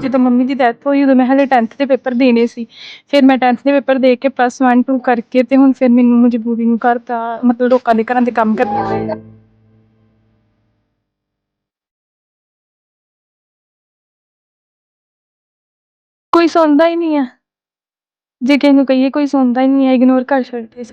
ਜਦੋਂ ਮੰਮੀ ਦੀ ਡੈਥ ਹੋਈ, ਉਦੋਂ ਮੈਂ ਹਲੇ 10th ਦੇ ਪੇਪਰ ਦੇਣੇ ਸੀ। ਫਿਰ ਮੈਂ 10th ਦੇ ਪੇਪਰ ਦੇ ਕੇ ਪਲੱਸ 1 2 ਕਰਕੇ ਤੇ ਹੁਣ ਫਿਰ ਮੈਨੂੰ ਮਜਬੂਰੀ ਨੂੰ ਘਰ ਮਤਲਬ ਲੋਕਾਂ ਦੇ ਘਰਾਂ ਦੇ ਕੰਮ ਕਰਨੇ ਪਏ ਕੋਈ ਸੁਣਦਾ ਹੀ ਨਹੀਂ ਆ। ਜੇ ਕਿਸੇ ਨੂੰ ਕਹੀਏ ਕੋਈ ਸੁਣਦਾ ਹੀ ਨਹੀਂ ਹੈ ਇਗਨੋਰ ਕਰ ਛੱਡਦੇ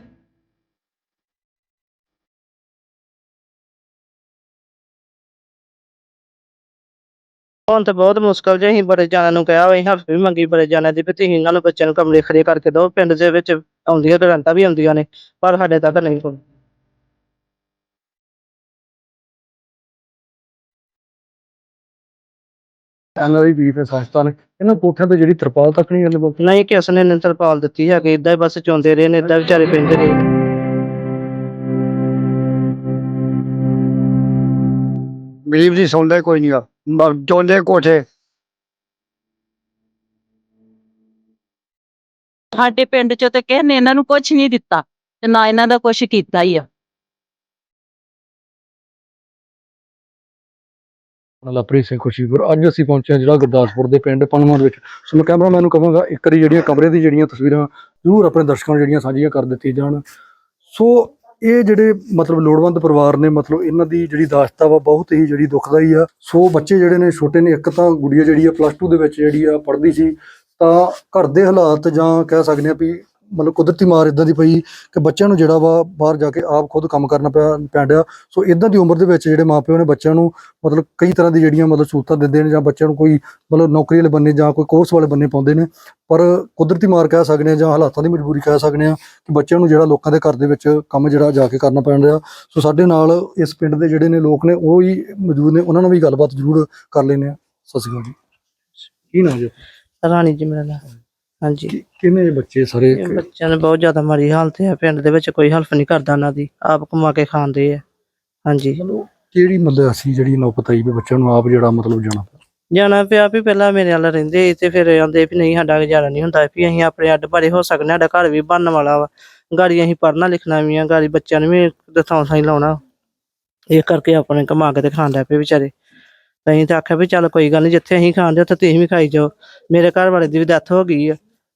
ਹੁਣ ਤੇ ਬਹੁਤ ਮੁਸ਼ਕਲ ਜੇ ਅਸੀਂ ਬੜੇ ਜਾਣਿਆਂ ਨੂੰ ਕਿਹਾ ਅਸੀਂ ਹੱਥ ਵੀ ਮੰਗੀ ਬੜੇ ਜਾਣਿਆਂ ਦੀ ਵੀ ਤੁਸੀਂ ਇਹਨਾਂ ਨੂੰ ਬੱਚਿਆਂ ਨੂੰ ਕਮਰੇ ਖੜੇ ਕਰਕੇ ਦਿਓ ਪਿੰਡ ਦੇ ਵਿੱਚ ਆਉਂਦੀਆਂ ਗਰੰਟਾਂ ਵੀ ਆਉਂਦੀਆਂ ਨੇ ਪਰ ਸਾਡੇ ਤੱਕ ਨਹੀਂ ਕੋਈ। ਐਨਆਰਆਈ ਵੀਰ ਨੇ ਸੰਸਥਾ ਨੇ ਇਹਨਾਂ ਕੋਠਿਆਂ ਤੇ ਜਿਹੜੀ ਤਰਪਾਲ ਤੱਕ ਨਹੀਂ ਹਲੇ ਬੋਲ ਨਹੀਂ ਕਿਸ ਨੇ ਨੀ ਤਰਪਾਲ ਦਿੱਤੀ ਹੈ ਕਿ ਇਦਾਂ ਹੀ ਬਸ ਚੋਂਦੇ ਰਹੇ ਨੇ ਇਦਾਂ ਵਿਚਾਰੇ ਪੈਂਦੇ ਰਹੇ ਗਰੀਬ ਦੀ ਸੁਣਦਾ ਕੋਈ ਨਹੀਂ ਚੋਂਦੇ ਕੋਠੇ। ਸਾਡੇ ਪਿੰਡ ਚ ਤੇ ਕਿਸੇ ਨੇ ਇਹਨਾਂ ਨੂੰ ਕੁਝ ਨਹੀਂ ਦਿੱਤਾ ਤੇ ਨਾ ਇਹਨਾਂ ਦਾ ਕੁਝ ਕੀਤਾ ਹੀ ਆ। ਲਵਪ੍ਰੀਤ ਸਿੰਘ ਖੁਸ਼ੀਪੁਰ ਅੱਜ ਅਸੀਂ ਪਹੁੰਚੇ ਹਾਂ ਜਿਹੜਾ ਗੁਰਦਾਸਪੁਰ ਦੇ ਪਿੰਡ ਪਨਮਨ ਵਿੱਚ। ਸੋ ਮੈਂ ਕੈਮਰਾਮੈਨ ਨੂੰ ਕਹਾਂਗਾ ਇੱਕ ਵਾਰੀ ਜਿਹੜੀਆਂ ਕਮਰੇ ਦੀ ਜਿਹੜੀਆਂ ਤਸਵੀਰਾਂ ਜ਼ਰੂਰ ਆਪਣੇ ਦਰਸ਼ਕਾਂ ਨੂੰ ਜਿਹੜੀਆਂ ਸਾਂਝੀਆਂ ਕਰ ਦਿੱਤੀ ਜਾਣ। ਸੋ ਇਹ ਜਿਹੜੇ ਮਤਲਬ ਲੋੜਵੰਦ ਪਰਿਵਾਰ ਨੇ, ਮਤਲਬ ਇਹਨਾਂ ਦੀ ਜਿਹੜੀ ਦਾਸਤਾ ਵਾ, ਬਹੁਤ ਹੀ ਜਿਹੜੀ ਦੁਖਦਾਈ ਆ। ਸੋ ਬੱਚੇ ਜਿਹੜੇ ਨੇ, ਛੋਟੇ ਨੇ, ਇੱਕ ਤਾਂ ਗੁੜੀਆ ਜਿਹੜੀ ਆ ਪਲੱਸ 2 ਦੇ ਵਿੱਚ ਜਿਹੜੀ ਆ, ਪੜ੍ਹਦੀ ਸੀ, ਤਾਂ ਘਰ ਦੇ ਹਾਲਾਤ ਜਾਂ ਕਹਿ ਸਕਦੇ ਆ ਵੀ ਮਤਲਬ ਕੁਦਰਤੀ ਮਾਰ ਇਦਾਂ ਦੀ ਪਈ ਕਿ ਬੱਚਿਆਂ ਨੂੰ ਜਿਹੜਾ ਵਾ ਬਾਹਰ ਜਾ ਕੇ ਆਪ ਖੁਦ ਕੰਮ ਕਰਨਾ ਪਿਆ ਪੈਂਦਿਆ ਸੋ ਇਦਾਂ ਦੀ ਉਮਰ ਦੇ ਵਿੱਚ ਜਿਹੜੇ ਮਾਪਿਓ ਨੇ ਬੱਚਿਆਂ ਨੂੰ ਮਤਲਬ ਕਈ ਤਰ੍ਹਾਂ ਦੀ ਜਿਹੜੀਆਂ ਮਤਲਬ ਸਹੂਲਤਾਂ ਦਿੰਦੇ ਨੇ ਜਾਂ ਬੱਚਿਆਂ ਨੂੰ ਕੋਈ ਮਤਲਬ ਨੌਕਰੀ ਵਾਲੇ ਬੰਨੇ ਜਾਂ ਕੋਈ ਕੋਰਸ ਵਾਲੇ ਬੰਨੇ ਪਾਉਂਦੇ ਨੇ, ਪਰ ਕੁਦਰਤੀ ਮਾਰ ਕਹਿ ਸਕਦੇ ਆ ਜਾਂ ਹਾਲਾਤਾਂ ਦੀ ਮਜਬੂਰੀ ਕਹਿ ਸਕਦੇ ਆ ਕਿ ਬੱਚਿਆਂ ਨੂੰ ਜਿਹੜਾ ਲੋਕਾਂ ਦੇ ਘਰ ਦੇ ਵਿੱਚ ਕੰਮ ਜਿਹੜਾ ਜਾ ਕੇ ਕਰਨਾ ਪੈਣ ਰਿਹਾ ਸੋ ਸਾਡੇ ਨਾਲ ਇਸ ਪਿੰਡ ਦੇ ਜਿਹੜੇ ਨੇ ਲੋਕ ਨੇ, ਉਹ ਹੀ ਮੌਜੂਦ ਨੇ, ਉਹਨਾਂ ਨਾਲ ਵੀ ਗੱਲਬਾਤ ਜ਼ਰੂਰ ਕਰ ਲੈਨੇ ਆ ਸਤਿ ਸ਼੍ਰੀ ਅਕਾਲ ਜੀ। ਕੀ ਨਾਮ ਜੀ? ਰਾਣੀ ਜੀ ਮੇਰਾ ਨਾਂ ਹਾਂਜੀ। ਕਿ- ਕਿੰਨੇ ਬੱਚੇ ਸਾਰੇ ਇਹ ਬੱਚਿਆਂ ਦੀ ਬਹੁਤ ਜ਼ਿਆਦਾ ਮਾੜੀ ਹਾਲਤ ਹੈ ਪਿੰਡ ਦੇ ਵਿੱਚ ਕੋਈ ਹੈਲਪ ਨਹੀਂ ਕਰਦਾ ਉਹਨਾਂ ਦੀ ਆਪ ਕਮਾ ਕੇ ਖਾਂਦੇ ਆ। ਹਾਂਜੀ। ਮਤਲਬ ਕਿਹੜੀ ਮਤਲਬ ਅਸੀਂ ਜਿਹੜੀ ਨੌਬਤ ਆਈ ਵੀ ਬੱਚਿਆਂ ਨੂੰ ਆਪ ਜਿਹੜਾ ਮਤਲਬ ਜਾਣਾ ਪਿਆ। ਜਾਣਾ ਪਿਆ ਵੀ ਪਹਿਲਾਂ ਮੇਰੇ ਨਾਲ ਰਹਿੰਦੇ ਸੀ ਤੇ ਫਿਰ ਆਂਦੇ ਵੀ ਨਹੀਂ ਸਾਡਾ ਗੁਜ਼ਾਰਾ ਨਹੀਂ ਹੁੰਦਾ ਵੀ ਅਸੀਂ ਆਪਣੇ ਅੱਡ ਭਾਰੇ ਹੋ ਸਕਦੇ ਹਾਂ, ਸਾਡਾ ਘਰ ਵੀ ਬਣਨ ਵਾਲਾ ਵਾ। ਗਾੜੀ ਅਸੀਂ ਪੜ੍ਹਨਾ ਲਿਖਣਾ ਵੀ ਆ ਗਾੜੀ ਬੱਚਿਆਂ ਨੂੰ ਵੀ ਦਸਾਂ ਸਾਈ ਲਾਉਣਾ। ਇਹ ਕਰਕੇ ਆਪਣੇ ਕਮਾ ਕੇ ਤੇ ਖਾਂਦਾ ਪਏ ਵਿਚਾਰੇ। ਤਾਂ ਅਸੀਂ ਤਾਂ ਆਖਿਆ ਵੀ ਚੱਲ ਕੋਈ ਗੱਲ ਨਹੀਂ ਜਿੱਥੇ ਅਸੀਂ ਖਾਂਦੇ ਉੱਥੇ ਤੁਸੀਂ ਵੀ ਖਾਈ ਜਾਓ। ਮੇਰੇ ਘਰ ਵਾਲੇ ਦੀ ਵੀ ਡੈਥ ਹੋ ਗਈ ਆ।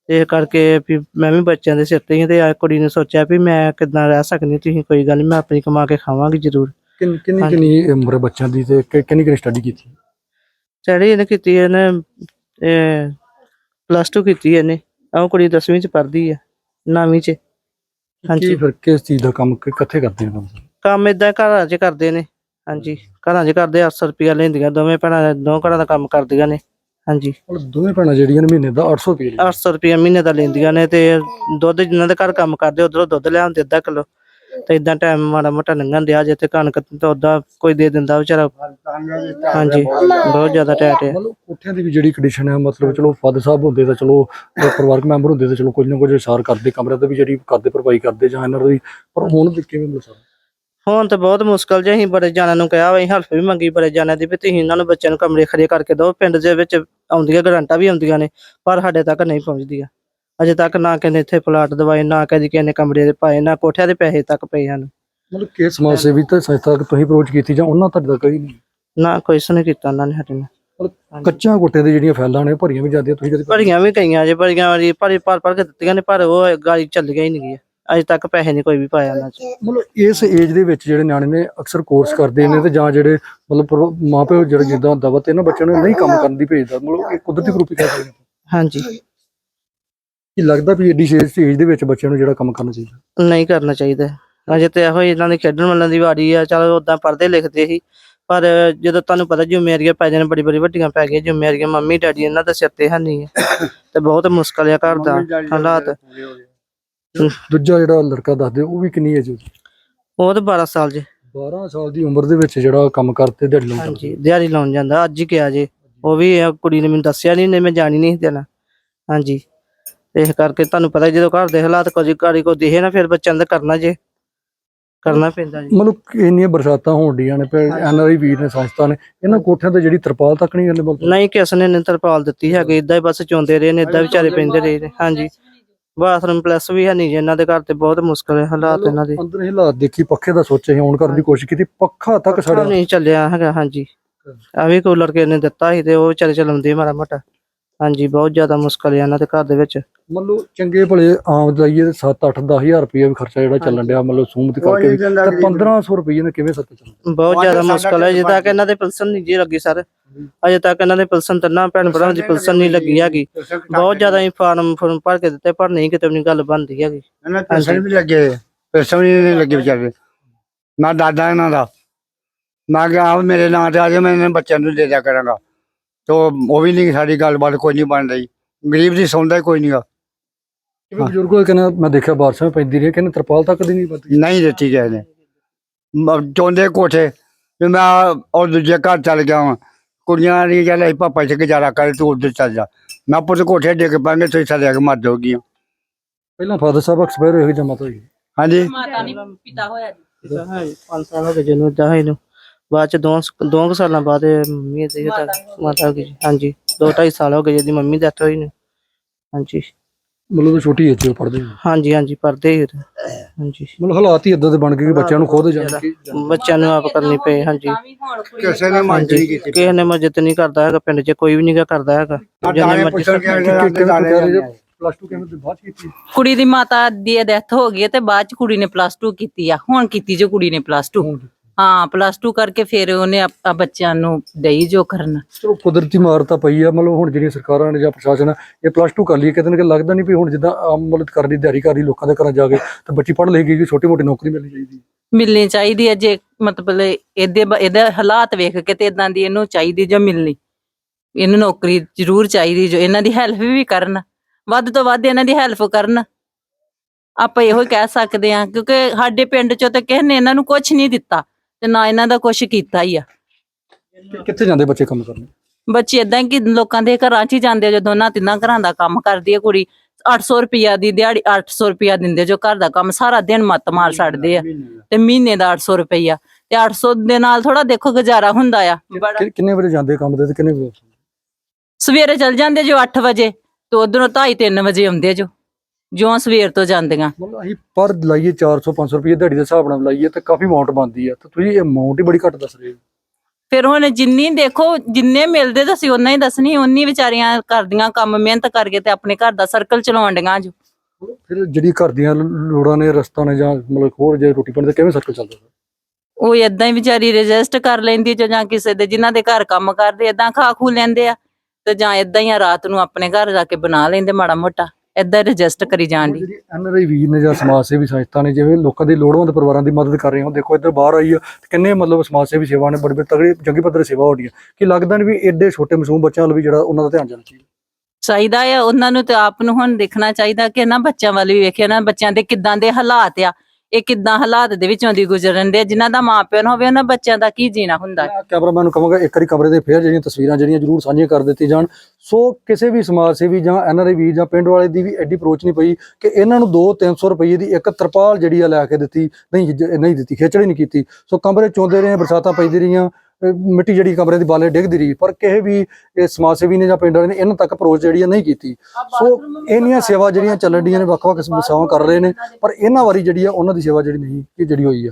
ਇਹ ਕਰਕੇ ਵੀ ਮੈਂ ਵੀ ਬੱਚਿਆਂ ਦੇ ਸਿਰ ਤੇ ਹੀ ਤੇ ਆ ਕੁੜੀ ਨੇ ਸੋਚਿਆ ਵੀ ਮੈਂ ਕਿੱਦਾਂ ਰਹਿ ਸਕਦੀ ਤੁਸੀਂ ਕੋਈ ਗੱਲ ਨਹੀਂ ਮੈਂ ਆਪਣੀ ਕਮਾ ਕੇ ਖਾਵਾਂਗੀ ਜ਼ਰੂਰ। ਕਿੰਨੀ ਕਿੰਨੀ ਹਾਂਜੀ। ਕਿੰਨੀ ਉਮਰ ਹੈ ਬੱਚਿਆਂ ਦੀ ਤੇ ਕਿ- ਕਿੰਨੀ ਕਿੰਨੀ ਸਟੱਡੀ ਕੀਤੀ? ਸਟੱਡੀ ਇਹਨੇ ਕੀਤੀ ਇਹਨੇ ਪਲੱਸ 2 ਕੀਤੀ ਇਹਨੇ ਆਹ ਕੁੜੀ 10ਵੀਂ ਚ ਪੜ੍ਹਦੀ ਆ ਨੌਵੀਂ ਚ। ਹਾਂਜੀ। ਕੀ ਫਿਰ ਕਿਸ ਚੀਜ਼ ਦਾ ਕੰਮ ਕਿ- ਕਿੱਥੇ ਕਰਦੇ ਹੋ ਕੰਮ ਕੰਮ ਇਦਾਂ ਘਰਾਂ 'ਚ ਕਰਦੇ ਨੇ ਹਾਂਜੀ। ਘਰਾਂ 'ਚ ਕਰਦੇ 800 ਰੁਪਿਆ ਲੈਂਦੀਆਂ ਦੋਵੇਂ ਭੈਣਾਂ ਦੋ ਘਰਾਂ ਦਾ ਕੰਮ ਕਰਦੀਆਂ ਨੇ। ਹਾਂਜੀ। ਮਤਲਬ ਦੋਵੇਂ ਭੈਣਾਂ ਜਿਹੜੀਆਂ ਨੇ ਮਹੀਨੇ ਦਾ 800 ਰੁਪਏ 800 ਰੁਪਿਆ ਮਹੀਨੇ ਦਾ ਲੈਂਦੀਆਂ ਨੇ ਤੇ ਦੁੱਧ ਜਿਨ੍ਹਾਂ ਦੇ ਘਰ ਕੰਮ ਕਰਦੇ ਉਧਰੋਂ ਦੁੱਧ ਲਿਆਉਂਦੇ ਅੱਧਾ ਕਿਲੋ। ਤੇ ਇਦਾਂ ਟਾਈਮ ਮਾੜਾ ਮੋਟਾ ਲੰਘਣ ਦਿਆ ਜੇ ਤੇ ਕਣਕ ਤਾਂ ਉਦਾਂ ਕੋਈ ਦੇ ਦਿੰਦਾ ਵਿਚਾਰਾ। ਹਾਂਜੀ ਬਹੁਤ ਜ਼ਿਆਦਾ ਟੈਟ ਹੈ ਮਤਲਬ ਕੋਠਿਆਂ ਦੀ ਵੀ ਜਿਹੜੀ ਕੰਡੀਸ਼ਨ ਹੈ ਮਤਲਬ ਚਲੋ ਫਾਦਰ ਸਾਹਿਬ ਹੁੰਦੇ ਤਾਂ ਚਲੋ ਪਰਿਵਾਰਕ ਮੈਂਬਰ ਹੁੰਦੇ ਤਾਂ ਚਲੋ ਕੁਝ ਨਾ ਕੁਝ ਸਾਰ ਕਰਦੇ ਕਮਰੇ ਤੇ ਵੀ ਜਿਹੜੀ ਕਰਦੇ ਭਰਪਾਈ ਕਰਦੇ ਜਾਂ ਇਹਨਾਂ ਦੀ ਪਰ ਹੁਣ ਵੀ ਕਿਵੇਂ ਮਿਲ ਸਕਦਾ? ਹੁਣ ਤੇ ਬਹੁਤ ਮੁਸ਼ਕਲ ਜੇ ਅਸੀਂ ਬੜੇ ਜਾਣਿਆਂ ਨੂੰ ਕਿਹਾ ਅਸੀਂ ਹਲਫ ਵੀ ਮੰਗੀ ਬੜੇ ਜਾਣਿਆਂ ਦੀ ਵੀ ਤੁਸੀਂ ਇਹਨਾਂ ਨੂੰ ਬੱਚਿਆਂ ਨੂੰ ਕਮਰੇ ਖੜੇ ਕਰਕੇ ਦਿਓ ਪਿੰਡ ਦੇ ਵਿੱਚ ਆਉਂਦੀਆਂ ਗਰੰਟਾਂ ਵੀ ਆਉਂਦੀਆਂ ਨੇ ਪਰ ਸਾਡੇ ਤੱਕ ਨਹੀਂ ਪਹੁੰਚਦੀਆਂ ਅਜੇ ਤੱਕ ਨਾ ਕਹਿੰਦੇ ਇੱਥੇ ਪਲਾਟ ਦਵਾਏ ਨਾ ਕਦੀ ਕਿਸੇ ਨੇ ਕਮਰੇ ਦੇ ਪਾਏ ਨਾ ਕੋਠਿਆਂ ਦੇ ਪੈਸੇ ਤੱਕ ਪਏ ਹਨ। ਮਤਲਬ ਕਿ ਸਮਾਜ ਸੇਵੀ ਤੇ ਸੰਸਥਾ ਤੱਕ ਤੁਸੀਂ ਅਪਰੋਚ ਕੀਤੀ ਜਾਂ ਉਹਨਾਂ ਤੱਕ ਕੋਈ ਨਹੀਂ? ਨਾ ਕੋਈ ਸੁਣ ਕੀਤਾ ਉਹਨਾਂ ਨੇ ਸਾਡੇ ਨਾਲ। ਮਤਲਬ ਕੱਚਾ ਕੋਠੇ ਦੀ ਜਿਹੜੀਆਂ ਫੈਲਾਂ ਨੇ ਭਰੀਆਂ ਵੀ ਜਾਂਦੀਆਂ ਤੁਸੀਂ ਕਦੇ ਭਰੀਆਂ ਵੀ ਗਈਆਂ ਜੇ ਭਰੀਆਂ ਵਾਲੀ ਭਰੀ ਭਰ ਭਰ ਕੇ ਦਿੱਤੀਆਂ ਨੇ ਪਰ ਉਹ ਗਾੜੀ ਚੱਲ ਗਈ ਨਹੀਂ ਗਈ ਅਜੇ ਤੱਕ ਪੈਸੇ ਨਹੀਂ ਕੋਈ ਵੀ ਪਾਇਆ ਉਹਨਾਂ ਚ। ਮਤਲਬ ਇਸ ਏਜ ਦੇ ਵਿੱਚ ਜਿਹੜੇ ਨਿਆਣੇ ਨੇ ਅਕਸਰ ਕੋਰਸ ਕਰਦੇ ਨੇ ਤੇ ਜਾਂ ਜਿਹੜੇ ਮਤਲਬ ਪਰਿਵਾ- ਮਾਪਿਓ ਜਿਹੜੇ ਜਿੱਦਾਂ ਹੁੰਦਾ ਵਾ ਤੇ ਇਹਨਾਂ ਬੱਚਿਆਂ ਨੂੰ ਨਹੀਂ ਕੰਮ ਕਰਨ ਦੀ ਭੇਜਦਾ ਮਤਲਬ ਇਹ ਕੁਦਰਤੀ ਗਰੁੱਪ ਹੀ ਕਹਿ ਸਕਦੇ ਹਾਂ ਹਾਂਜੀ। ਕੀ ਲੱਗਦਾ ਵੀ ਏਡੀ ਏਜ ਦੇ ਵਿੱਚ ਬੱਚਿਆਂ ਨੂੰ ਜਿਹੜਾ ਕੰਮ ਕਰਨਾ ਚਾਹੀਦਾ? ਨਹੀਂ ਕਰਨਾ ਚਾਹੀਦਾ। ਅਜੇ ਤੇ ਇਹੋ ਹੀ ਇਹਨਾਂ ਦੇ ਖੇਡਣ ਵਾਲਿਆਂ ਦੀ ਵਾਰੀ ਆ ਚਲੋ ਉਦਾਂ ਪੜ੍ਹਦੇ ਲਿਖਦੇ ਸੀ। ਪਰ ਜਦੋਂ ਤੁਹਾਨੂੰ ਪਤਾ ਜ਼ਿੰਮੇਵਾਰੀਆਂ ਪੈ ਜਾਣ ਬੜੀ ਬੜੀ ਵੱਡੀਆਂ ਪੈ ਗਈਆਂ ਜ਼ਿੰਮੇਵਾਰੀਆਂ ਮੰਮੀ ਡੈਡੀ ਇਹਨਾਂ ਦੇ ਸਿਰ ਤੇ ਹੈ ਨਹੀਂ ਹੈ ਤੇ ਬਹੁਤ ਮੁਸ਼ਕਲ ਆ ਘਰ ਦਾ ਹਾਲਾਤ। ਦੂਜਾ ਜਿਹੜਾ ਲੜਕਾ ਦੱਸਦੇ ਉਹ ਵੀ ਕਿੰਨੀ ਏਜ ਉਹ ਤਾਂ 12 ਸਾਲ ਜੇ। 12 ਸਾਲ ਦੀ ਉਮਰ ਦੇ ਵਿੱਚ ਜਿਹੜਾ ਕੰਮ ਕਰਤੇ ਦਿਹਾੜੀ ਲਾਉਂਦਾ ਹਾਂਜੀ ਦਿਹਾੜੀ ਲਾਉਣ ਜਾਂਦਾ ਅੱਜ ਹੀ ਗਿਆ ਜੇ। ਉਹ ਵੀ ਇਹ ਕੁੜੀ ਨੇ ਮੈਨੂੰ ਦੱਸਿਆ ਨਹੀਂ ਨਹੀਂ ਮੈਂ ਜਾਣੀ ਨਹੀਂ ਦੇਣਾ ਹਾਂਜੀ। ਤੇ ਇਸ ਕਰਕੇ ਤੁਹਾਨੂੰ ਪਤਾ ਜਦੋਂ ਘਰ ਦੇ ਹਾਲਾਤ ਕੁਝ ਘਰੀ ਕੋ ਦਿਖੇ ਨਾ ਫਿਰ ਬੱਚਿਆਂ ਦਾ ਕਰਨਾ ਜੇ। ਕਰਨਾ ਪੈਂਦਾ ਜੀ। ਮਤਲਬ ਇੰਨੀਆਂ ਬਰਸਾਤਾਂ ਹੋਣ ਡੀਆਂ ਨੇ ਫਿਰ ਐਨਆਰਆਈ ਵੀਰ ਨੇ ਸੰਸਥਾ ਨੇ ਇਹਨਾਂ ਕੋਠਿਆਂ ਤੇ ਜਿਹੜੀ ਤਰਪਾਲ ਤੱਕ ਨਹੀਂ ਨਹੀਂ ਕਿਸ ਨੇ ਨੀ ਤਰਪਾਲ ਦਿੱਤੀ ਹੈਗੀ ਇਦਾਂ ਹੀ ਬਸ ਚੋਂਦੇ ਰਹੇ ਨੇ ਇਦਾਂ ਵਿਚਾਰੇ ਪੈਂਦੇ ਰਹੇ ਨੇ। ਹਾਂਜੀ। ਬਾਥਰੂਮ ਪਲੱਸ ਵੀ ਹੈ ਨਹੀਂ ਜੀ ਇਹਨਾਂ ਦੇ ਘਰ ਤੇ ਬਹੁਤ ਮੁਸ਼ਕਲ ਹੈ ਹਾਲਾਤ ਇਹਨਾਂ ਦੇ। ਅੰਦਰ ਹੀ ਹਾਲਾਤ ਦੇਖੀ ਪੱਖੇ ਦਾ ਸੋਚੇ ਆਨ ਕਰਨ ਦੀ ਕੋਸ਼ਿਸ਼ ਕੀਤੀ ਪੱਖਾ ਤੱਕ ਪੱਖਾ ਸਾਡਾ ਨਹੀਂ ਚੱਲਿਆ ਹੈਗਾ ਹਾਂਜੀ। ਆ ਵੀ ਕੂਲਰ ਕੇ ਨੇ ਦਿੱਤਾ ਸੀ ਤੇ ਉਹ ਵਿਚਾਰੇ ਚਲਾਉਂਦੇ ਮਾੜਾ ਮੋਟਾ। ਹਾਂਜੀ ਬਹੁਤ ਜ਼ਿਆਦਾ ਮੁਸ਼ਕਲ ਹੈ ਇਹਨਾਂ ਦੇ ਘਰ ਦੇ ਵਿੱਚ। ਮਤਲਬ ਚੰਗੇ ਭਲੇ ਆਮ ਲਾਈਏ 7 8 10000 ਰੁਪਏ ਵੀ ਖਰਚਾ ਜਿਹੜਾ ਚੱਲਣ ਡਿਆ ਮਤਲਬ ਸੂਮਤ ਕਰਕੇ ਵੀ। ਤਾਂ 1500 ਰੁਪਏ ਨੇ ਕਿਵੇਂ ਸੱਤ ਚੱਲਦਾ ਬਹੁਤ ਜ਼ਿਆਦਾ ਮੁਸ਼ਕਲ ਹੈ ਕਿਤੇ ਤੱਕ ਇਹਨਾਂ ਦੇ ਪਿਲਸਨ ਨਹੀਂ ਜੀ ਲੱਗੀ ਸਰ। ਅਜੇ ਤੱਕ ਇਹਨਾਂ ਦੇ ਪਿਲਸਨ ਤਿੰਨਾਂ ਭੈਣ ਭਰਾਵਾਂ ਦੀ ਪਿਲਸਨ ਨਹੀਂ ਲੱਗੀ ਹੈਗੀ। ਬਹੁਤ ਜ਼ਿਆਦਾ ਹੀ ਫਾਰਮ ਫਾਰਮ ਭਰ ਕੇ ਦਿੱਤੇ ਪਰ ਨਹੀਂ ਕਿਤੇ ਵੀ ਗੱਲ ਬਣਦੀ ਹੈਗੀ। ਇਹਨਾਂ ਪੈਸੇ ਵੀ ਲੱਗੇ ਪੈਸੇ ਵੀ ਨਹੀਂ ਲੱਗੇ ਵਿਚਾਰੇ। ਮੈਂ ਦਾਦਾ ਇਹਨਾਂ ਦਾ ਮੈਂ ਕਿਹਾ ਆਪ ਮੇਰੇ ਨਾਂ ਤੇ ਆ ਜਾ ਮੈਂ ਇਹਨਾਂ ਬੱਚਿਆਂ ਨੂੰ ਦੇ ਦਿਆ ਕਰਾਂਗਾ। ਤੋ ਉਹ ਵੀ ਨਹੀਂ ਸਾਡੀ ਗੱਲਬਾਤ ਕੋਈ ਨਹੀਂ ਬਣ ਰਹੀ। ਗਰੀਬ ਦੀ ਸੁਣਦਾ ਹੀ ਕੋਈ ਨਹੀਂਗਾ ਕਿਵੇਂ ਬਜ਼ੁਰਗੋ ਕਹਿੰਦੇ ਮੈਂ ਦੇਖਿਆ ਬਾਰਿਸ਼ਾਂ ਪੈਂਦੀ ਰਹੀ ਕਹਿੰਦੇ ਤਰਪਾਲ ਤੱਕ ਦੀ ਨਹੀਂ ਪਤੀ ਨਹੀਂ ਦਿੱਤੀ ਗਏ ਨੇ। ਮ- ਕੋਠੇ ਵੀ ਮੈਂ ਉਹ ਦੂਜੇ ਘਰ ਚੱਲ ਗਿਆ ਵਾਂ। ਕੁੜੀਆਂ ਦੀ ਚੱਲ ਅਸੀਂ ਪਾਪਾ ਚ ਗੁਜ਼ਾਰਾ ਕਰੇ ਤੂੰ ਉੱਧਰ ਚੱਲ ਜਾ। ਮੈਂ ਪੁੱਤ ਕੋਠੇ ਡਿੱਗ ਪਾਂਗੇ ਤੁਸੀਂ ਆ ਕੇ ਮਰ ਜਾਓਗੀ ਪਹਿਲਾਂ ਫਾਦਰ ਸਾਹਿਬ ਐਕਸਪਾਇਰ ਹੋਏ ਜਮਾਤ ਹੋਈ ਹਾਂਜੀ। ਮਾਤਾ ਨਹੀਂ ਪਿਤਾ ਹੋਇਆ ਜੀ। ਪੰਜ ਸਾਲ ਹੋ ਗਏ ਜਿਹਨੂੰ ਹੋਏ ਨੂੰ ਬਾਅਦ ਚ ਦੋ ਦੋ ਕੁ ਸਾਲਾਂ ਬਾਅਦ ਇਹ ਮੰਮੀ ਦੀ ਮਾਤਾ ਹੋ ਗਈ। ਜੀ। ਹਾਂਜੀ ਦੋ ਢਾਈ ਸਾਲ ਹੋ ਗਏ ਜਿਹਦੀ ਮੰਮੀ ਦੀ ਡੈਥ ਹੋਈ ਨੂੰ। ਹਾਂਜੀ। ਮਤਲਬ ਤਾਂ ਛੋਟੀ ਏਜ ਚ ਪੜਦੇ ਹਾਂਜੀ ਹਾਂਜੀ ਪੜਦੇ ਹੀ ਉਦੋਂ। ਹਾਂਜੀ। ਮਤਲਬ ਹਾਲਾਤ ਹੀ ਇਦਾਂ ਦੇ ਬਣ ਗਏ ਕਿ ਬੱਚਿਆਂ ਨੂੰ ਖੁਦ ਜਾਣ ਕੇ ਬੱਚਿਆਂ ਨੂੰ ਆਪ ਕਰਨੀ ਪਈ ਹਾਂਜੀ। ਕਿਸੇ ਨੇ ਮਦਦ ਨਹੀਂ ਕੀਤੀ। ਕਿਸੇ ਨੇ ਮਦਦ ਨਹੀਂ ਕਰਦਾ ਹੈਗਾ ਪਿੰਡ 'ਚ ਕੋਈ ਵੀ ਨਹੀਂ ਕਰਦਾ ਹੈਗਾ। ਸਰਕਾਰ- ਕੇ ਪਲੱਸ 2 ਕਿਵੇਂ ਤੇ ਬਾਅਦ ਚ ਕੀਤੀ? ਕੁੜੀ ਦੀ ਮਾਤਾ ਦੀ ਡੈਥ ਹੋ ਗਈ ਹੈ ਤੇ ਬਾਅਦ ਚ ਕੁੜੀ ਨੇ ਪਲੱਸ 2 ਕੀਤੀ ਆ। ਹੁਣ ਕੀਤੀ ਜੋ ਕੁੜੀ ਨੇ ਪਲੱਸ 2 ਹਾਂ ਪਲੱਸ 2 ਕਰਕੇ ਫਿਰ ਉਹਨੇ ਆਪ- ਆ ਬੱਚਿਆਂ ਨੂੰ ਦਈ ਜੋ ਕਰਨ। ਚਲੋ ਕੁਦਰਤੀ ਮਾਰ ਤਾਂ ਪਈ ਆ ਮਤਲਬ ਹੁਣ ਜਿਹੜੀਆਂ ਸਰਕਾਰਾਂ ਨੇ ਜਾਂ ਪ੍ਰਸ਼ਾਸਨ ਆ ਇਹ ਪਲੱਸ 2 ਕਰ ਲਈ ਕਿਤੇ ਨਾ ਕਿਤੇ ਲੱਗਦਾ ਨਹੀਂ ਵੀ ਹੁਣ ਜਿੱਦਾਂ ਆਮ ਮਤਲਬ ਕਰਨੀ ਦਿਹਾੜੀ ਕਰਦੀ ਲੋਕਾਂ ਦੇ ਘਰਾਂ ਜਾ ਕੇ ਤਾਂ ਬੱਚੀ ਪੜ੍ਹ ਲੇਗੀ ਕਿ ਛੋਟੀ ਮੋਟੀ ਨੌਕਰੀ ਮਿਲਣੀ ਚਾਹੀਦੀ ਮਿਲਣੀ ਚਾਹੀਦੀ ਹੈ ਜੇ ਮਤਲਬ ਇਹਦੇ ਬ- ਇਹਦੇ ਹਾਲਾਤ ਵੇਖ ਕੇ ਤੇ ਇਦਾਂ ਦੀ ਇਹਨੂੰ ਚਾਹੀਦੀ ਜੋ ਮਿਲਣੀ। ਇਹਨੂੰ ਨੌਕਰੀ ਜ਼ਰੂਰ ਚਾਹੀਦੀ ਜੋ ਇਹਨਾਂ ਦੀ ਹੈਲਪ ਵੀ ਕਰਨ ਵੱਧ ਤੋਂ ਵੱਧ ਇਹਨਾਂ ਦੀ ਹੈਲਪ ਕਰਨ। ਆਪਾਂ ਇਹੋ ਹੀ ਕਹਿ ਸਕਦੇ ਹਾਂ ਕਿਉਂਕਿ ਸਾਡੇ ਪਿੰਡ ਚੋਂ ਤਾਂ ਕਿਸੇ ਨੇ ਇਹਨਾਂ ਨੂੰ ਕੁਝ ਨਹੀਂ ਦਿੱਤਾ। ਤੇ ਨਾ ਇਹਨਾਂ ਦਾ ਕੁਝ ਕੀਤਾ ਹੀ ਆ। ਕਿ- ਕਿੱਥੇ ਜਾਂਦੇ ਬੱਚੇ ਕੰਮ ਕਰਨ? ਬੱਚੇ ਇਦਾਂ ਕਿ ਲੋਕਾਂ ਦੇ ਘਰਾਂ 'ਚ ਹੀ ਜਾਂਦੇ ਆ, ਜੋ ਦੋਨਾਂ ਤਿੰਨਾਂ ਘਰਾਂ ਦਾ ਕੰਮ ਕਰਦੀ ਹੈ ਕੁੜੀ 800 ਰੁਪਿਆ ਦੀ ਦਿਹਾੜੀ 800 ਰੁਪਿਆ ਦਿੰਦੇ ਜੋ ਘਰ ਦਾ ਕੰਮ ਸਾਰਾ ਦਿਨ ਮੱਤ ਮਾਰ ਛੱਡਦੇ ਆ। ਤੇ ਮਹੀਨੇ ਦਾ 800 ਰੁਪਈਆ। ਤੇ 800 ਦੇ ਨਾਲ ਥੋੜਾ ਦੇਖੋ ਗੁਜ਼ਾਰਾ ਹੁੰਦਾ ਆ। ਕਿ- ਕਿੰਨੇ ਵਜੇ ਜਾਂਦੇ ਕੰਮ ਤੇ ਤੇ ਕਿੰਨੇ ਵਜੇ? ਸਵੇਰੇ ਚਲ ਜਾਂਦੇ ਜੋ 8 ਵਜੇ ਤੇ ਉਧਰੋਂ 2:30 3 ਵਜੇ ਆਉਂਦੇ ਜੋ। ਜਿਉਂ ਸਵੇਰ ਤੋਂ ਜਾਂਦੀਆਂ। ਮਤਲਬ ਅਸੀਂ ਪਰ ਲਾਈਏ 400 500 ਰੁਪਏ ਦਿਹਾੜੀ ਦੇ ਹਿਸਾਬ ਨਾਲ ਲਾਈਏ ਤਾਂ ਕਾਫੀ ਅਮਾਉਂਟ ਬਣਦੀ ਆ। ਤਾਂ ਤੁਸੀਂ ਅਮਾਉਂਟ ਹੀ ਬੜੀ ਘੱਟ ਦੱਸ ਰਹੇ ਹੋ। ਫਿਰ ਹੁਣ ਜਿੰਨੀ ਦੇਖੋ ਜਿੰਨੇ ਮਿਲਦੇ ਤਾਂ ਅਸੀਂ ਉਹਨਾਂ ਹੀ ਦੱਸਣੀ ਉਨੀ ਵਿਚਾਰੀਆਂ ਕਰਦੀਆਂ ਕੰਮ ਮਿਹਨਤ ਕਰਕੇ ਤੇ ਆਪਣੇ ਘਰ ਦਾ ਸਰਕਲ ਚਲਾਉਣ ਡੀਆਂ ਜੋ ਫਿਰ ਜਿਹੜੀ ਘਰ ਦੀਆਂ ਲੋੜਾਂ ਨੇ ਰਸਤਾ ਨੇ ਜਾਂ ਮਤਲਬ ਹੋਰ ਜੇ ਰੋਟੀ ਪਾਣੀ ਦਾ ਕਿਵੇਂ ਸਰਕਲ ਚੱਲਦਾ ਉਹ ਇਦਾਂ ਹੀ ਵਿਚਾਰੀ ਰਜਿਸਟ ਕਰ ਲੈਂਦੀ ਜੋ ਜਾਂ ਕਿਸੇ ਦੇ ਜਿਨ੍ਹਾਂ ਦੇ ਘਰ ਕੰਮ ਕਰਦੇ ਇਦਾਂ ਖਾ ਖੂ ਲੈਂਦੇ ਆ। ਤੇ ਜਾਂ ਇਦਾਂ ਹੀ ਆ ਰਾਤ ਨੂੰ ਆਪਣੇ ਘਰ ਜਾ ਕੇ ਬਣਾ ਲੈਂਦੇ ਮਾੜਾ ਮੋਟਾ। ਇਦਾਂ ਰਜਿਸਟ ਕਰੀ ਜਾਣ ਦੀ। ਜਿਹੜੀ ਐਨਆਰਆਈ ਵੀਰ ਨੇ ਜਾਂ ਸਮਾਜ ਸੇਵੀ ਸੰਸਥਾ ਨੇ ਜਿਵੇਂ ਲੋਕਾਂ ਦੀ ਲੋੜਵੰਦ ਪਰਿਵਾਰਾਂ ਦੀ ਮਦਦ ਕਰ ਰਹੇ ਹੋ ਦੇਖੋ ਇੱਧਰ ਬਾਹਰ ਆਈ ਆ ਤੇ ਕਿੰਨੇ ਮਤਲਬ ਸਮਾਜ ਸੇਵੀ ਸੇਵਾ ਨੇ ਬੜੇ ਬੜੇ ਤਗੜੀ ਜੰਗੀ ਪੱਧਰ ਸੇਵਾ ਹੋ ਰਹੀ ਹੈ ਕਿ ਲੱਗਦਾ ਨਹੀਂ ਵੀ ਐਡੇ ਛੋਟੇ ਮਾਸੂਮ ਬੱਚਿਆਂ ਵੱਲ ਵੀ ਜਿਹੜਾ ਉਹਨਾਂ ਦਾ ਧਿਆਨ ਜਾਣਾ ਚਾਹੀਦਾ? ਚਾਹੀਦਾ ਆ ਉਹਨਾਂ ਨੂੰ ਤੇ ਆਪ ਨੂੰ ਹੁਣ ਦੇਖਣਾ ਚਾਹੀਦਾ ਕਿ ਇਹਨਾਂ ਬੱਚਿਆਂ ਵੱਲ ਵੀ ਵੇਖਿਆ ਨਾ ਬੱਚਿਆਂ ਦੇ ਕਿੱਦਾਂ ਦੇ ਹਾਲਾਤ ਆ। ਇਹ ਕਿੱਦਾਂ ਹਾਲਾਤ ਦੇ ਵਿੱਚੋਂ ਦੀ ਗੁਜ਼ਰਨ ਦੇ, ਜਿਨ੍ਹਾਂ ਦਾ ਮਾਪਿਓ ਨਾ ਹੋਵੇ, ਉਹਨਾਂ ਬੱਚਿਆਂ ਦਾ ਕੀ ਜੀਣਾ ਹੁੰਦਾ? ਮੈਂ ਕੈਮਰਾਮੈਨ ਨੂੰ ਕਹਾਂਗਾ, ਇੱਕ ਵਾਰੀ ਕਮਰੇ ਦੇ ਫੇਰ ਜਿਹੜੀਆਂ ਤਸਵੀਰਾਂ ਜਿਹੜੀਆਂ ਜ਼ਰੂਰ ਸਾਂਝੀਆਂ ਕਰ ਦਿੱਤੀ ਜਾਣ। ਸੋ ਕਿਸੇ ਵੀ ਸਮਾਜ ਸੇਵੀ ਜਾਂ ਐਨਆਰਆਈ ਵੀਰ ਜਾਂ ਪਿੰਡ ਵਾਲੇ ਦੀ ਵੀ ਐਡੀ ਅਪਰੋਚ ਨਹੀਂ ਪਈ ਕਿ ਇਹਨਾਂ ਨੂੰ 2-300 ਰੁਪਏ ਦੀ ਇੱਕ ਤਰਪਾਲ ਜਿਹੜੀ ਆ ਲੈ ਕੇ ਦਿੱਤੀ, ਨਹੀਂ ਜ- ਨਹੀਂ ਦਿੱਤੀ, ਖੇਚੜੀ ਨਹੀਂ ਕੀਤੀ। ਸੋ ਕਮਰੇ ਚੋਂਦੇ ਰਹੇ, ਬਰਸਾਤਾਂ ਪੈਂਦੀ ਰਹੀਆਂ ਮਿੱਟੀ ਜਿਹੜੀ ਕਮਰੇ ਦੀ ਬਾਲੇ ਡਿੱਗਦੀ ਰਹੀ ਪਰ ਕਿਸੇ ਵੀ ਇਹ ਸਮਾਜ ਸੇਵੀ ਨੇ ਜਾਂ ਪਿੰਡ ਵਾਲੇ ਨੇ ਇਹਨਾਂ ਤੱਕ ਅਪਰੋਚ ਜਿਹੜੀ ਨਹੀਂ ਕੀਤੀ। ਸੋ ਇੰਨੀਆਂ ਸੇਵਾ ਜਿਹੜੀਆਂ ਚੱਲਣ ਡੀਆਂ ਨੇ ਵੱਖ-ਵੱਖ ਸੇਵਾਵਾਂ ਕਰ ਰਹੇ ਨੇ ਪਰ ਇਹਨਾਂ ਵਾਰੀ ਜਿਹੜੀ ਆ ਉਹਨਾਂ ਦੀ ਸੇਵਾ ਜਿਹੜੀ ਨਹੀਂ ਕਿ ਜਿਹੜੀ ਹੋਈ ਆ।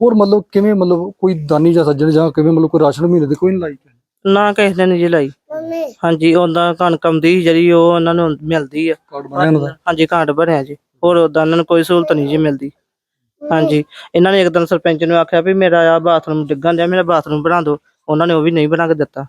ਹੋਰ ਮਤਲਬ ਕਿਵੇਂ ਮਤਲਬ ਕੋਈ ਦਾਨੀ ਜਾਂ ਸੱਜਣ ਜਾਂ ਕਿਵੇਂ ਮਤਲਬ ਕੋਈ ਰਾਸ਼ਨ ਮਹੀਨੇ ਦੇ ਕੋਈ ਨਹੀਂ ਲਾਈ? ਨਾ ਕਿਸੇ ਨੇ ਨਹੀਂ ਜੀ ਲਾਈ। ਹਾਂਜੀ ਉਹਦਾ ਕਣਕ ਆਉਂਦੀ ਜਿਹੜੀ ਉਹ ਉਹਨਾਂ ਨੂੰ ਮਿਲਦੀ ਆ। ਹਾਂਜੀ ਕਾਰਡ ਬਣਿਆ ਜੀ। ਹੋਰ ਉਹਨਾਂ ਨੂੰ ਕੋਈ ਸਹੂਲਤ ਨਹੀਂ ਜੀ ਮਿਲਦੀ। ਹਾਂਜੀ। ਇਹਨਾਂ ਨੇ ਇੱਕ ਦਿਨ ਸਰਪੰਚ ਨੂੰ ਆਖਿਆ ਵੀ ਮੇਰਾ ਆ ਬਾਥਰੂਮ ਡਿੱਗਣ ਡਿਆ ਮੇਰਾ ਬਾਥਰੂਮ ਬਣਾ ਦਿਓ। ਉਹਨਾਂ ਨੇ ਉਹ ਵੀ ਨਹੀਂ ਬਣਾ ਕੇ ਦਿੱਤਾ।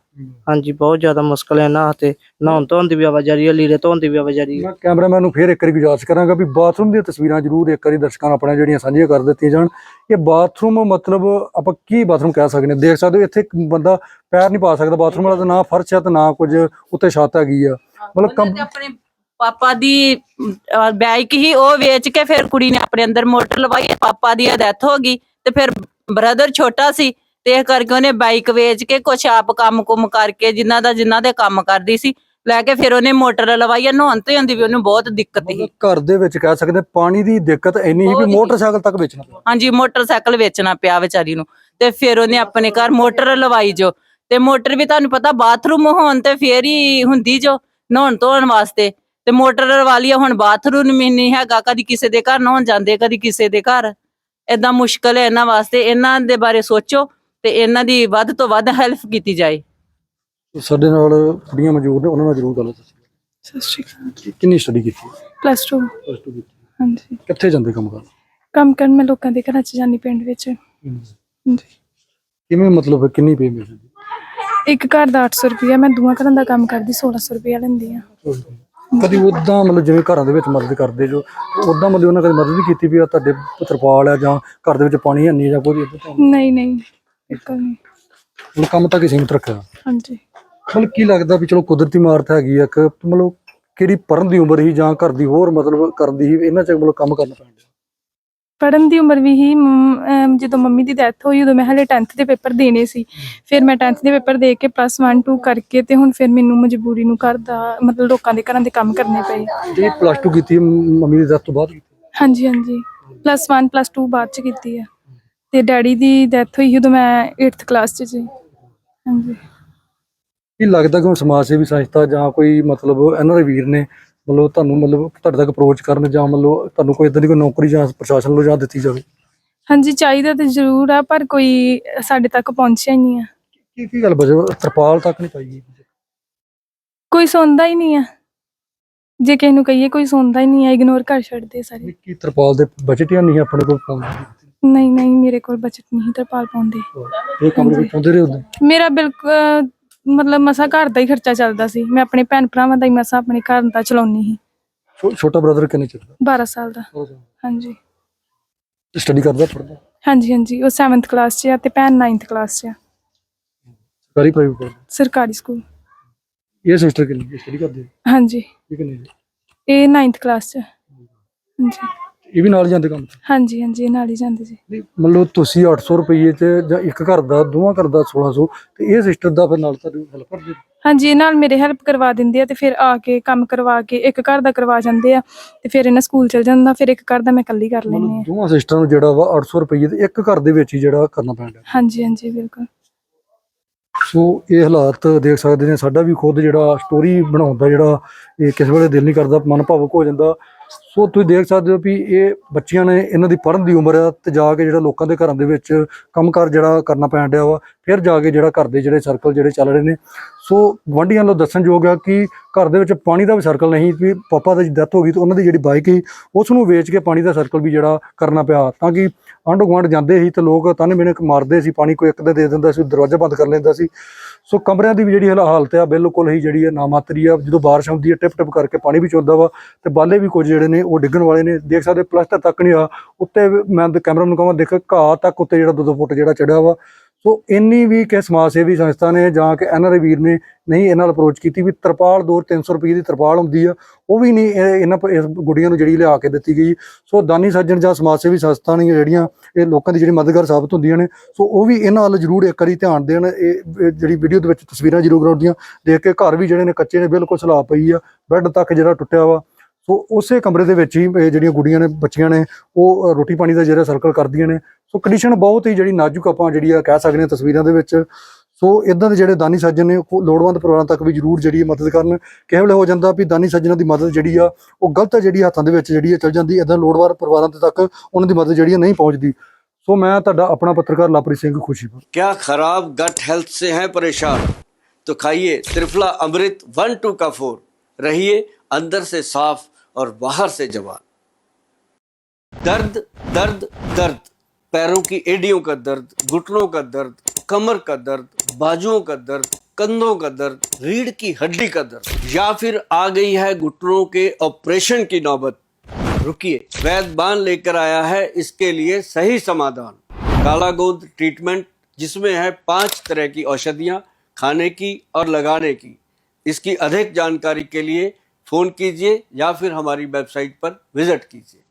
ਹਾਂਜੀ ਬਹੁਤ ਜ਼ਿਆਦਾ ਮੁਸ਼ਕਲ ਹੈ ਇਹਨਾਂ ਵਾਸਤੇ ਨਹਾਉਣ ਧੋਣ ਦੀ ਵੀ ਆਵਾਜਾਰੀ ਹੈ ਲੀੜੇ ਧੋਣ ਦੀ ਵੀ ਆਵਾਜਾਰੀ ਹੈ। ਮੈਂ ਕੈਮਰਾਮੈਨ ਨੂੰ ਫੇਰ ਇੱਕ ਵਾਰੀ ਗੁਜ਼ਾਰਿਸ਼ ਕਰਾਂਗਾ ਵੀ ਬਾਥਰੂਮ ਦੀਆਂ ਤਸਵੀਰਾਂ ਜ਼ਰੂਰ ਇੱਕ ਵਾਰੀ ਦਰਸ਼ਕਾਂ ਨਾਲ ਆਪਣੀਆਂ ਜਿਹੜੀਆਂ ਸਾਂਝੀਆਂ ਕਰ ਦਿੱਤੀਆਂ ਜਾਣ। ਇਹ ਬਾਥਰੂਮ ਮਤਲਬ ਆਪਾਂ ਕੀ ਬਾਥਰੂਮ ਕਹਿ ਸਕਦੇ ਹਾਂ? ਦੇਖ ਸਕਦੇ ਹੋ ਇੱਥੇ ਇੱਕ ਬੰਦਾ ਪੈਰ ਨਹੀਂ ਪਾ ਸਕਦਾ। ਬਾਥਰੂਮ ਵਾਲਾ ਤਾਂ ਨਾ ਫਰਸ਼ ਹੈ ਤੇ ਨਾ ਕੁਝ ਉੱਤੇ ਛੱਤ ਹੈਗੀ ਆ। ਮਤਲਬ ਤੇ ਆਪਣੇ ਪਾਪਾ ਦੀ ਬਾਈਕ ਹੀ ਉਹ ਵੇਚ ਕੇ ਫਿਰ ਕੁੜੀ ਨੇ ਆਪਣੇ ਅੰਦਰ ਮੋਟਰ ਲਵਾਈ ਪਾਪਾ ਦੀ ਡੈਥ ਹੋ ਗਈ ਤੇ ਫਿਰ ਬ੍ਰਦਰ ਛੋਟਾ ਸੀ ਤੇ ਇਹ ਕਰਕੇ ਉਹਨੇ ਬਾਈਕ ਵੇਚ ਕੇ ਕੁਛ ਆਪ ਕੰਮ ਕੁਮ ਕਰਕੇ ਜਿਨ੍ਹਾਂ ਦਾ ਜਿਨ੍ਹਾਂ ਦੇ ਕੰਮ ਕਰਦੀ ਸੀ ਲੈ ਕੇ ਫਿਰ ਉਹਨੇ ਮੋਟਰ ਲਵਾਈ ਆ, ਨਹਾਉਣ ਤੇ ਹੁੰਦੀ ਵੀ ਉਹਨੂੰ ਬਹੁਤ ਦਿੱਕਤ ਸੀ ਮਤਲਬ ਘਰ ਦੇ ਵਿੱਚ ਕਹਿ ਸਕਦੇ ਹਾਂ, ਪਾਣੀ ਦੀ ਦਿੱਕਤ ਇੰਨੀ ਸੀ ਬਹੁਤ ਵੀ। ਮੋਟਰਸਾਈਕਲ ਤੱਕ ਵੇਚਣਾ ਪਿਆ ਹਾਂਜੀ ਮੋਟਰਸਾਈਕਲ ਵੇਚਣਾ ਪਿਆ ਵਿਚਾਰੀ ਨੂੰ ਤੇ ਫਿਰ ਉਹਨੇ ਆਪਣੇ ਘਰ ਮੋਟਰ ਲਵਾਈ ਜੋ ਤੇ ਮੋਟਰ ਵੀ ਤੁਹਾਨੂੰ ਪਤਾ ਬਾਥਰੂਮ ਹੋਣ ਤੇ ਫੇਰ ਹੀ ਹੁੰਦੀ ਜੋ ਨਹਾਉਣ ਧੋਣ ਵਾਸਤੇ ਤੇ ਮੋਟਰ ਆ, ਹੁਣ ਬਾਥਰੂਮ ਵੀ ਨਹੀਂ ਹੈਗਾ ਕਦੀ ਕਿਸੇ ਦੇ ਘਰ ਨਹਾਉਣ ਜਾਂਦੇ ਕਦੀ ਕਿਸੇ ਦੇ ਘਰ। ਏਦਾਂ ਮੁਸ਼ਕਲ ਹੈ ਇਹਨਾਂ ਵਾਸਤੇ ਇਹਨਾਂ ਦੇ ਬਾਰੇ ਸੋਚੋ ਤੇ ਇਹਨਾਂ ਦੀ ਵੱਧ ਤੋਂ ਵੱਧ ਹੈਲਪ ਕੀਤੀ ਜਾਏ। ਸਾਡੇ ਨਾਲ ਕੁੜੀਆਂ ਮੌਜੂਦ ਨੇ ਉਹਨਾਂ ਨਾਲ ਜ਼ਰੂਰ ਗੱਲ ਦੱਸੀ ਸਤਿ ਸ਼੍ਰੀ ਅਕਾਲ। ਕਿ- ਕਿੰਨੀ ਸਟੱਡੀ ਕੀਤੀ ਪਲੱਸ 2 ਪਲੱਸ 2 ਕੀਤੀ ਹਾਂਜੀ। ਕਿੱਥੇ ਜਾਂਦੇ ਕੰਮ ਕਰਨ? ਕੰਮ ਕਰਨ ਮੈਂ ਲੋਕਾਂ ਦੇ ਘਰਾਂ 'ਚ ਜਾਂਦੀ ਪਿੰਡ ਵਿੱਚ। ਹਾਂਜੀ। ਕਿਵੇਂ ਮਤਲਬ ਕਿੰਨੀ ਪੇ ਮਿਲਦੀ? ਇੱਕ ਘਰ ਦਾ 800 ਰੁਪਇਆ ਮੈਂ ਦੂਆਂ ਘਰਾਂ ਦਾ ਕੰਮ ਕਰਦੀ 1600 ਰੁਪਇਆ ਲੈਂਦੀ ਆ ਕਦੀ ਉਦਾਂ ਮਤਲਬ ਜਿਵੇਂ ਘਰਾਂ ਦੇ ਵਿੱਚ ਮਦਦ ਕਰਦੇ ਜੋ ਉਦਾਂ ਮਤਲਬ ਉਹਨਾਂ ਕਦੀ ਮਦਦ ਵੀ ਕੀਤੀ ਵੀ ਆ ਤੁਹਾਡੇ ਤਰਪਾਲ ਆ ਜਾਂ ਘਰ ਦੇ ਵਿੱਚ ਪਾਣੀ ਹੈ ਨਹੀਂ ਜਾਂ ਕੋਈ ਇਦਾਂ ਨਹੀਂ? ਨਹੀਂ ਇੱਕ ਨਹੀਂ। ਮਤਲਬ ਕੰਮ ਤਾਂ ਕਿਸੇ ਸੀਮਤ ਰੱਖਿਆ। ਹਾਂਜੀ। ਮਤਲਬ ਕੀ ਲੱਗਦਾ ਵੀ ਚਲੋ ਕੁਦਰਤੀ ਮਾਰਤ ਹੈਗੀ ਆ ਇੱਕ ਮਤਲਬ ਕਿਹੜੀ ਪੜਨ ਦੀ ਉਮਰ ਹੀ ਜਾਂ ਘਰ ਦੀ ਹੋਰ ਮਤਲਬ ਕਰਦੀ ਹੀ ਇਹਨਾਂ ਚ ਮਤਲਬ ਕੰਮ ਕਰਨਾ ਪੈਂਦਾ ਪੜਨ ਦੀ ਉਮਰ ਵੀ ਹੀ ਜਦੋਂ ਮੰਮੀ ਦੀ ਡੈਥ ਹੋਈ ਉਦੋਂ ਮੈਂ ਹਲੇ 10th ਦੇ ਪੇਪਰ ਦੇਣੇ ਸੀ। ਫਿਰ ਮੈਂ 10th ਦੇ ਪੇਪਰ ਦੇ ਕੇ ਪਲੱਸ 1 2 ਕਰਕੇ ਤੇ ਹੁਣ ਫਿਰ ਮੈਨੂੰ ਮਜਬੂਰੀ ਨੂੰ ਘਰ ਦਾ ਮਤਲਬ ਲੋਕਾਂ ਦੇ ਘਰਾਂ ਦੇ ਕੰਮ ਕਰਨੇ ਪਏ। ਇਹ ਪਲੱਸ 2 ਕੀਤੀ ਮੰਮੀ ਦੀ death ਤੋਂ ਬਾਅਦ ਹਾਂਜੀ ਹਾਂਜੀ। ਪਲੱਸ 1 ਪਲੱਸ 2 ਬਾਅਦ ਚ ਕੀਤੀ ਆ। ਤੇ ਡੈਡੀ ਦੀ ਡੈਥ ਹੋਈ ਉਦੋਂ ਮੈਂ 8th ਕਲਾਸ ਚ ਸੀ। ਹਾਂਜੀ। ਕੀ ਲੱਗਦਾ ਕਿ ਹੁਣ ਸਮਾਜ ਸੇਵੀ ਸੰਸਥਾ ਜਾਂ ਕੋਈ ਮਤਲਬ ਇਹਨਾਂ ਦੇ ਵੀਰ ਨੇ ਮਤਲਬ ਤੁਹਾਨੂੰ ਮਤਲਬ ਤੁਹਾਡੇ ਤੱਕ ਅਪਰੋਚ ਕਰਨ ਜਾਂ ਮਤਲਬ ਤੁਹਾਨੂੰ ਕੋਈ ਇਦਾਂ ਦੀ ਕੋਈ ਨੌਕਰੀ ਜਾਂ ਪ੍ਰਸ਼ਾਸਨ ਵੱਲੋਂ ਜਾਂ ਦਿੱਤੀ ਜਾਵੇ? ਹਾਂਜੀ ਚਾਹੀਦਾ ਤੇ ਜ਼ਰੂਰ ਆ ਪਰ ਕੋਈ ਸਾਡੇ ਤੱਕ ਪਹੁੰਚਿਆ ਹੀ ਨਹੀਂ ਆ। ਕੀ ਕੀ ਗੱਲ ਬਜੇ ਤਰਪਾਲ ਤੱਕ ਨਹੀਂ ਪਾਈ ਗਈ? ਕੋਈ ਸੁਣਦਾ ਹੀ ਨਹੀਂ ਆ। ਜੇ ਕਿਸੇ ਨੂੰ ਕਹੀਏ ਕੋਈ ਸੁਣਦਾ ਹੀ ਨਹੀਂ ਆ ਇਗਨੋਰ ਕਰ ਛੱਡਦੇ ਸਾਰੇ। ਕੀ ਤਰਪਾਲ ਦੇ ਬਜਟ ਜਾਂ ਨਹੀਂ ਆਪਣੇ ਕੋਲ ਪਾਉਂਦੇ? ਨਹੀਂ ਨਹੀਂ ਮੇਰੇ ਕੋਲ ਬਜਟ ਨਹੀਂ ਤਰਪਾਲ ਪਾਉਂਦੇ। ਇਹ ਕਮਰੇ ਵਿੱਚ ਆਉਂਦੇ ਰਹੇ ਉਦੋਂ? ਮੇਰਾ ਬਿਲਕੁਲ ਮਤਲਬ ਮਸਾ ਘਰ ਦਾ ਹੀ ਖਰਚਾ ਚੱਲਦਾ ਸੀ। ਮੈਂ ਆਪਣੇ ਭੈਣ ਭਰਾਵਾਂ ਦਾ ਹੀ ਮਸਾ ਆਪਣੇ ਘਰ ਦਾ ਚਲਾਉਣੀ ਸੀ। ਛੋ- ਛੋਟਾ ਬ੍ਰਦਰ ਕਿੰਨੇ ਚਿਰ 12 ਸਾਲ ਦਾ। ਹਾਂਜੀ। ਸਟੱਡੀ ਕਰਦਾ ਪੜਦਾ ਹਾਂਜੀ ਹਾਂਜੀ। ਉਹ 7th ਕਲਾਸ 'ਚ ਆ ਤੇ ਭੈਣ 9th ਕਲਾਸ 'ਚ ਆ। ਸਰਕਾਰੀ ਪ੍ਰਾਈਵੇਟ ਸਰਕਾਰੀ ਸਕੂਲ ਇਹ ਸਿਸਟਰ ਕਿੰਨੀ ਸਟੱਡੀ ਕਰਦੇ ਹਾਂਜੀ। ਇਹ ਕਿੰਨੇ? ਇਹ 9th ਕਲਾਸ 'ਚ ਆ। ਹਾਂਜੀ। ਇਹ ਵੀ ਨਾਲ ਜਾਂਦੇ ਕੰਮ ਤੇ? ਹਾਂਜੀ ਹਾਂਜੀ ਇਹ ਨਾਲ ਹੀ ਜਾਂਦੇ ਜੀ। ਨਹੀਂ, ਮਤਲਬ ਤੁਸੀਂ 800 ਰੁਪਏ ਚ ਜਾਂ ਇੱਕ ਘਰ ਦਾ ਦੋਵਾਂ ਘਰ ਦਾ 1600 ਤੇ ਇਹ ਸਿਸਟਰ ਦਾ ਫਿਰ ਨਾਲ ਤੁਹਾਨੂੰ ਹੈਲਪ ਕਰਦੇ ਹਾਂਜੀ ਇਹ ਨਾਲ ਮੇਰੇ ਹੈਲਪ ਕਰਵਾ ਦਿੰਦੇ ਆ ਤੇ ਫਿਰ ਆ ਕੇ ਕੰਮ ਕਰਵਾ ਕੇ ਇੱਕ ਘਰ ਦਾ ਕਰਵਾ ਜਾਂਦੇ ਆ ਤੇ ਫਿਰ ਇਹਨਾਂ ਸਕੂਲ ਚਲ ਜਾਂਦਾ ਫਿਰ ਇੱਕ ਘਰ ਦਾ ਮੈਂ ਇਕੱਲੀ ਕਰ ਲੈਂਦੀ ਮਤਲਬ ਆ ਦੋਵਾਂ ਸਿਸਟਰਾਂ ਨੂੰ ਜਿਹੜਾ ਵਾ 800 ਰੁਪਏ ਤੇ ਇੱਕ ਘਰ ਦੇ ਵਿੱਚ ਹੀ ਜਿਹੜਾ ਕਰਨਾ ਪੈਂਦਾ ਹਾਂਜੀ ਹਾਂਜੀ ਬਿਲਕੁਲ। ਸੋ ਇਹ ਹਾਲਾਤ ਦੇਖ ਸਕਦੇ ਨੇ ਸਾਡਾ ਵੀ ਖੁਦ ਜਿਹੜਾ ਸਟੋਰੀ ਬਣਾਉਣ ਦਾ ਜਿਹੜਾ ਇਹ ਕਿਸੇ ਵੇਲੇ ਦਿਲ ਨਹੀਂ ਕਰਦਾ ਮਨ ਭਾਵੁਕ ਹੋ ਜਾਂਦਾ। ਸੋ ਤੁਸੀਂ ਦੇਖ ਸਕਦੇ ਹੋ ਵੀ ਇਹ ਬੱਚਿਆਂ ਨੇ ਇਹਨਾਂ ਦੀ ਪੜ੍ਹਨ ਦੀ ਉਮਰ ਆ ਤੇ ਜਾ ਕੇ ਜਿਹੜਾ ਲੋਕਾਂ ਦੇ ਘਰਾਂ ਦੇ ਵਿੱਚ ਕੰਮਕਾਰ ਜਿਹੜਾ ਕਰਨਾ ਪੈਣ ਡਿਆ ਵਾ, ਫਿਰ ਜਾ ਕੇ ਜਿਹੜਾ ਘਰ ਦੇ ਜਿਹੜੇ ਸਰਕਲ ਜਿਹੜੇ ਚੱਲ ਰਹੇ ਨੇ ਸੋ ਗੁਆਂਢੀਆਂ ਨੂੰ ਦੱਸਣਯੋਗ ਆ ਕਿ ਘਰ ਦੇ ਵਿੱਚ ਪਾਣੀ ਦਾ ਵੀ ਸਰਕਲ ਨਹੀਂ, ਵੀ ਪਾਪਾ ਦੀ ਡੈਥ ਹੋ ਗਈ ਤੇ ਉਹਨਾਂ ਦੀ ਜਿਹੜੀ ਬਾਈਕ ਸੀ, ਉਸ ਨੂੰ ਵੇਚ ਕੇ ਪਾਣੀ ਦਾ ਸਰਕਲ ਵੀ ਜਿਹੜਾ ਕਰਨਾ ਪਿਆ ਤਾਂ ਕਿ ਆਂਢ ਗੁਆਂਢ ਜਾਂਦੇ ਸੀ ਤੇ ਲੋਕ ਤਾਨੇ ਮੇਨੇ ਮਾਰਦੇ ਸੀ, ਪਾਣੀ ਕੋਈ ਇੱਕ ਦੇ ਦੇ ਦਿੰਦਾ ਸੀ, ਦਰਵਾਜ਼ਾ ਬੰਦ ਕਰ ਲੈਂਦਾ ਸੀ। ਸੋ ਕਮਰਿਆਂ ਦੀ ਵੀ ਜਿਹੜੀ ਹਾਲਤ ਆ, ਬਿਲਕੁਲ ਹੀ ਜਿਹੜੀ ਹੈ ਨਾਮਾਤਰੀ ਆ, ਜਦੋਂ ਬਾਰਿਸ਼ ਹੁੰਦੀ ਹੈ ਟਿਪ ਟਿਪ ਕਰਕੇ ਪਾਣੀ ਵੀ ਚੁੰਦਾ ਵਾ ਤੇ ਬਾਲੇ ਵੀ ਕੁਝ ਜਿਹੜੇ ਨੇ ਉਹ ਡਿੱਗਣ ਵਾਲੇ ਨੇ। ਦੇਖ ਸਕਦੇ ਪਲਸਟਰ ਤੱਕ ਨਹੀਂ ਆ, ਉੱਤੇ ਵੀ ਮੈਂ ਕੈਮਰਾ ਨੂੰ ਕਹਾਂ, ਦੇਖ ਘਾਹ ਤੱਕ ਉੱਤੇ ਜਿਹੜਾ ਦੋ ਦੋ ਫੁੱਟ ਜਿਹੜਾ ਚੜਿਆ ਵਾ। ਸੋ ਇੰਨੀ ਵੀ ਕਿ ਸਮਾਜ ਸੇਵੀ ਸੰਸਥਾ ਨੇ ਜਾਂ ਕਿ ਐਨਆਰਆਈ ਵੀਰ ਨੇ ਨਹੀਂ ਇਹਨਾਂ ਨਾਲ ਅਪਰੋਚ ਕੀਤੀ ਵੀ ਤਰਪਾਲ ਦੋ 300 ਰੁਪਏ ਦੀ ਤਰਪਾਲ ਹੁੰਦੀ ਆ, ਉਹ ਵੀ ਨਹੀਂ, ਇਹ- ਇਹਨਾਂ ਪ- ਇਸ ਗੁੱਡੀਆਂ ਨੂੰ ਜਿਹੜੀ ਲਿਆ ਕੇ ਦਿੱਤੀ ਗਈ। ਸੋ ਦਾਨੀ ਸੱਜਣ ਜਾਂ ਸਮਾਜ ਸੇਵੀ ਸੰਸਥਾ ਨੇ ਜਿਹੜੀਆਂ ਇਹ ਲੋਕਾਂ ਦੀ ਜਿਹੜੀ ਮਦਦਗਾਰ ਸਾਬਤ ਹੁੰਦੀਆਂ ਨੇ, ਸੋ ਉਹ ਵੀ ਇਹਨਾਂ ਵੱਲ ਜ਼ਰੂਰ ਇੱਕ ਵਾਰੀ ਧਿਆਨ ਦੇਣ। ਇਹ ਜਿਹੜੀ ਵੀਡੀਓ ਦੇ ਵਿੱਚ ਤਸਵੀਰਾਂ ਜ਼ਰੂਰ ਆਉਂਦੀਆਂ ਦੇਖ ਕੇ ਘਰ ਵੀ ਜਿਹੜੇ ਨੇ ਕੱਚੇ ਨੇ, ਬਿਲਕੁਲ ਸਲਾਹ ਪਈ ਆ, ਬੈੱਡ ਤੱਕ ਜਿਹੜਾ ਟੁੱਟਿਆ ਵਾ। ਸੋ ਉਸੇ ਕਮਰੇ ਦੇ ਵਿੱਚ ਹੀ ਇਹ ਜਿਹੜੀਆਂ ਗੁੱਡੀਆਂ ਨੇ, ਬੱਚੀਆਂ ਨੇ, ਉਹ ਰੋਟੀ ਪਾਣੀ ਦਾ ਜਿਹੜਾ ਸਰਕਲ ਕਰਦੀਆਂ ਨੇ। ਸੋ ਕੰਡੀਸ਼ਨ ਬਹੁਤ ਹੀ ਜਿਹੜੀ ਨਾਜ਼ੁਕ ਆਪਾਂ ਜਿਹੜੀ ਆ ਕਹਿ ਸਕਦੇ ਹਾਂ ਤਸਵੀਰਾਂ ਦੇ ਵਿੱਚ ਸੋ ਇਦਾਂ ਦੇ ਜਿਹੜੇ ਦਾਨੀ ਸੱਜਣ ਨੇ ਉਹ ਲੋੜਵੰਦ ਪਰਿਵਾਰਾਂ ਤੱਕ ਵੀ ਜ਼ਰੂਰ ਜਿਹੜੀ ਮਦਦ ਕਰਨ ਕਿਸੇ ਵੇਲੇ ਹੋ ਜਾਂਦਾ ਵੀ ਦਾਨੀ ਸੱਜਣਾਂ ਦੀ ਮਦਦ ਜਿਹੜੀ ਆ ਉਹ ਗਲਤ ਜਿਹੜੀ ਹੱਥਾਂ ਦੇ ਵਿੱਚ ਜਿਹੜੀ ਆ ਚਲ ਜਾਂਦੀ ਇਦਾਂ ਲੋੜਵੰਦ ਪਰਿਵਾਰਾਂ ਦੇ ਤੱਕ ਉਹਨਾਂ ਦੀ ਮਦਦ ਜਿਹੜੀ ਆ ਨਹੀਂ ਪਹੁੰਚਦੀ ਸੋ ਮੈਂ ਤੁਹਾਡਾ ਆਪਣਾ ਪੱਤਰਕਾਰ ਲਵਪ੍ਰੀਤ ਸਿੰਘ ਖੁਸ਼ੀਪੁਰ क्या खराब गट हेल्थ से हैं परेशान तो खाइए त्रिफला अमृत वन टू का फोर रहिए अंदर से साफ और बाहर से जवान दर्द दर्द दर्द पैरों की एडियों का दर्द, घुटनों का दर्द, कमर का दर्द, बाजुओं का दर्द, कंधों का दर्द, रीढ़ की हड्डी का दर्द, या फिर आ गई है घुटनों के ऑपरेशन की नौबत। रुकिए वैद बान लेकर आया है, इसके लिए सही समाधान। काला गोंद ट्रीटमेंट जिसमें है पाँच तरह की औषधियाँ, खाने की और लगाने की। इसकी अधिक जानकारी के लिए फ़ोन कीजिए या फिर हमारी वेबसाइट पर विज़िट कीजिए।